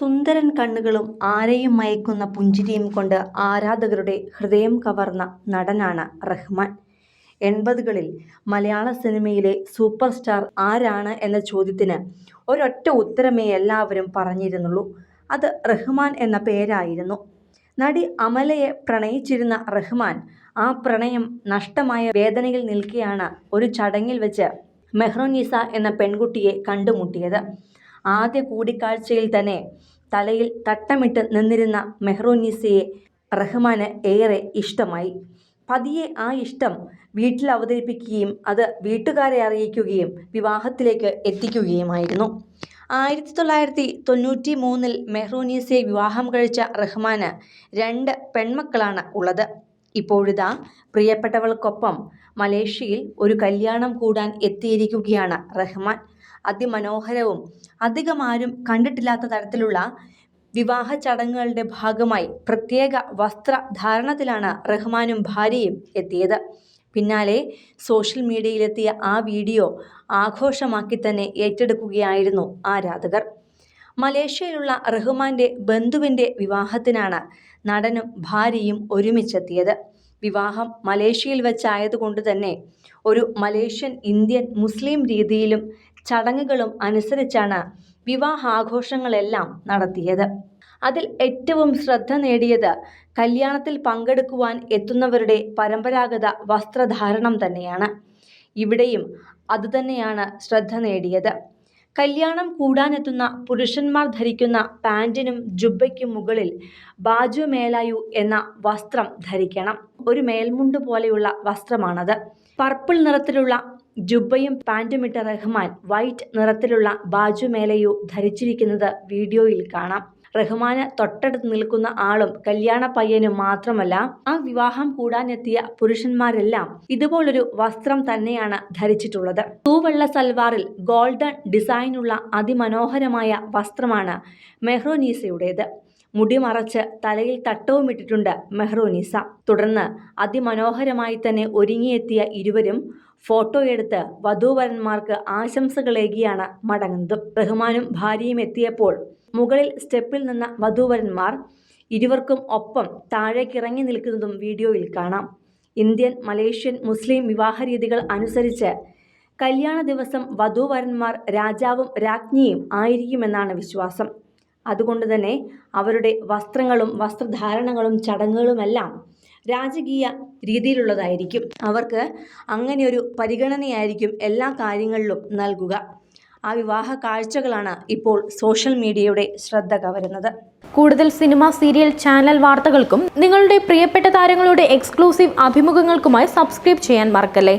സുന്ദരൻ കണ്ണുകളും ആരെയും മയക്കുന്ന പുഞ്ചിരിയും കൊണ്ട് ആരാധകരുടെ ഹൃദയം കവർന്ന നടനാണ് റഹ്മാൻ. എൺപതുകളിൽ മലയാള സിനിമയിലെ സൂപ്പർ സ്റ്റാർ ആരാണ് എന്ന ചോദ്യത്തിന് ഒരൊറ്റ ഉത്തരമേ എല്ലാവരും പറഞ്ഞിരുന്നുള്ളൂ. അത് റഹ്മാൻ എന്ന പേരായിരുന്നു. നടി അമലയെ പ്രണയിച്ചിരുന്ന റഹ്മാൻ ആ പ്രണയം നഷ്ടമായ വേദനയിൽ നിൽക്കെയാണ് ഒരു ചടങ്ങിൽ വെച്ച് മെഹ്റോനീസ എന്ന പെൺകുട്ടിയെ കണ്ടുമുട്ടിയത്. ആദ്യ കൂടിക്കാഴ്ചയിൽ തന്നെ തലയിൽ തട്ടമിട്ട് നിന്നിരുന്ന മെഹ്റോനീസയെ റഹ്മാന് ഏറെ ഇഷ്ടമായി. പതിയെ ആ ഇഷ്ടം വീട്ടിൽ അവതരിപ്പിക്കുകയും അത് വീട്ടുകാരെ അറിയിക്കുകയും വിവാഹത്തിലേക്ക് എത്തിക്കുകയുമായിരുന്നു. ആയിരത്തി തൊള്ളായിരത്തി തൊണ്ണൂറ്റി മൂന്നിൽ മെഹ്റൂനീസയെ വിവാഹം കഴിച്ച റഹ്മാന് രണ്ട് പെൺമക്കളാണ് ഉള്ളത്. ഇപ്പോഴിതാ പ്രിയപ്പെട്ടവൾക്കൊപ്പം മലേഷ്യയിൽ ഒരു കല്യാണം കൂടാൻ എത്തിയിരിക്കുകയാണ് റഹ്മാൻ. അതിമനോഹരവും അധികം ആരും കണ്ടിട്ടില്ലാത്ത തരത്തിലുള്ള വിവാഹ ചടങ്ങുകളുടെ ഭാഗമായി പ്രത്യേക വസ്ത്രധാരണത്തിലാണ് റഹ്മാനും ഭാര്യയും എത്തിയത്. പിന്നാലെ സോഷ്യൽ മീഡിയയിലെത്തിയ ആ വീഡിയോ ആഘോഷമാക്കി തന്നെ ഏറ്റെടുക്കുകയായിരുന്നു ആരാധകർ. മലേഷ്യയിലുള്ള റഹ്മാന്റെ ബന്ധുവിന്റെ വിവാഹത്തിനാണ് നടനും ഭാര്യയും ഒരുമിച്ചെത്തിയത്. വിവാഹം മലേഷ്യയിൽ വെച്ചായതുകൊണ്ട് തന്നെ ഒരു മലേഷ്യൻ ഇന്ത്യൻ മുസ്ലിം രീതിയിലും ചടങ്ങുകളും അനുസരിച്ചാണ് വിവാഹാഘോഷങ്ങളെല്ലാം നടത്തിയത്. അതിൽ ഏറ്റവും ശ്രദ്ധ നേടിയത് കല്യാണത്തിൽ പങ്കെടുക്കുവാൻ എത്തുന്നവരുടെ പരമ്പരാഗത വസ്ത്രധാരണം തന്നെയാണ്. ഇവിടെയും അതുതന്നെയാണ് ശ്രദ്ധ നേടിയത്. കല്യാണം കൂടാനെത്തുന്ന പുരുഷന്മാർ ധരിക്കുന്ന പാന്റിനും ജുബയ്ക്കും മുകളിൽ ബാജു മേലായു എന്ന വസ്ത്രം ധരിക്കണം. ഒരു മേൽമുണ്ട് പോലെയുള്ള വസ്ത്രമാണത്. പർപ്പിൾ നിറത്തിലുള്ള ജുബയും പാന്റുമിട്ട റഹ്മാൻ വൈറ്റ് നിറത്തിലുള്ള ബാജു മേലയു ധരിച്ചിരിക്കുന്നത് വീഡിയോയിൽ കാണാം. റഹ്മാന് തൊട്ടടുത്ത് നിൽക്കുന്ന ആളും കല്യാണ പയ്യനും മാത്രമല്ല ആ വിവാഹം കൂടാനെത്തിയ പുരുഷന്മാരെല്ലാം ഇതുപോലൊരു വസ്ത്രം തന്നെയാണ് ധരിച്ചിട്ടുള്ളത്. തൂവെള്ള സൽവാറിൽ ഗോൾഡൻ ഡിസൈനുള്ള അതിമനോഹരമായ വസ്ത്രമാണ് മെഹ്റോനീസയുടേത്. മുടി മറച്ച് തലയിൽ തട്ടവും ഇട്ടിട്ടുണ്ട് മെഹ്റോനീസ. തുടർന്ന് അതിമനോഹരമായി തന്നെ ഒരുങ്ങിയെത്തിയ ഇരുവരും ഫോട്ടോ എടുത്ത് വധൂവരന്മാർക്ക് ആശംസകളേകിയാണ് മടങ്ങുന്നത്. റഹ്മാനും ഭാര്യയും എത്തിയപ്പോൾ മുകളിൽ സ്റ്റെപ്പിൽ നിന്ന വധൂവരന്മാർ ഇരുവർക്കും ഒപ്പം താഴേക്കിറങ്ങി നിൽക്കുന്നതും വീഡിയോയിൽ കാണാം. ഇന്ത്യൻ മലേഷ്യൻ മുസ്ലിം വിവാഹ രീതികൾ അനുസരിച്ച് കല്യാണ ദിവസം വധൂവരന്മാർ രാജാവും രാജ്ഞിയും ആയിരിക്കുമെന്നാണ് വിശ്വാസം. അതുകൊണ്ട് തന്നെ അവരുടെ വസ്ത്രങ്ങളും വസ്ത്രധാരണങ്ങളും ചടങ്ങുകളുമെല്ലാം രാജകീയ രീതിയിലുള്ളതായിരിക്കും. അവർക്ക് അങ്ങനെ ഒരു പരിഗണനയായിരിക്കും എല്ലാ കാര്യങ്ങളിലും നൽകുക. ആ വിവാഹ കാഴ്ചകളാണ് ഇപ്പോൾ സോഷ്യൽ മീഡിയയുടെ ശ്രദ്ധ കവരുന്നത്. കൂടുതൽ സിനിമ സീരിയൽ ചാനൽ വാർത്തകൾക്കും നിങ്ങളുടെ പ്രിയപ്പെട്ട താരങ്ങളുടെ എക്സ്ക്ലൂസീവ് അഭിമുഖങ്ങൾക്കുമായി സബ്സ്ക്രൈബ് ചെയ്യാൻ മറക്കല്ലേ?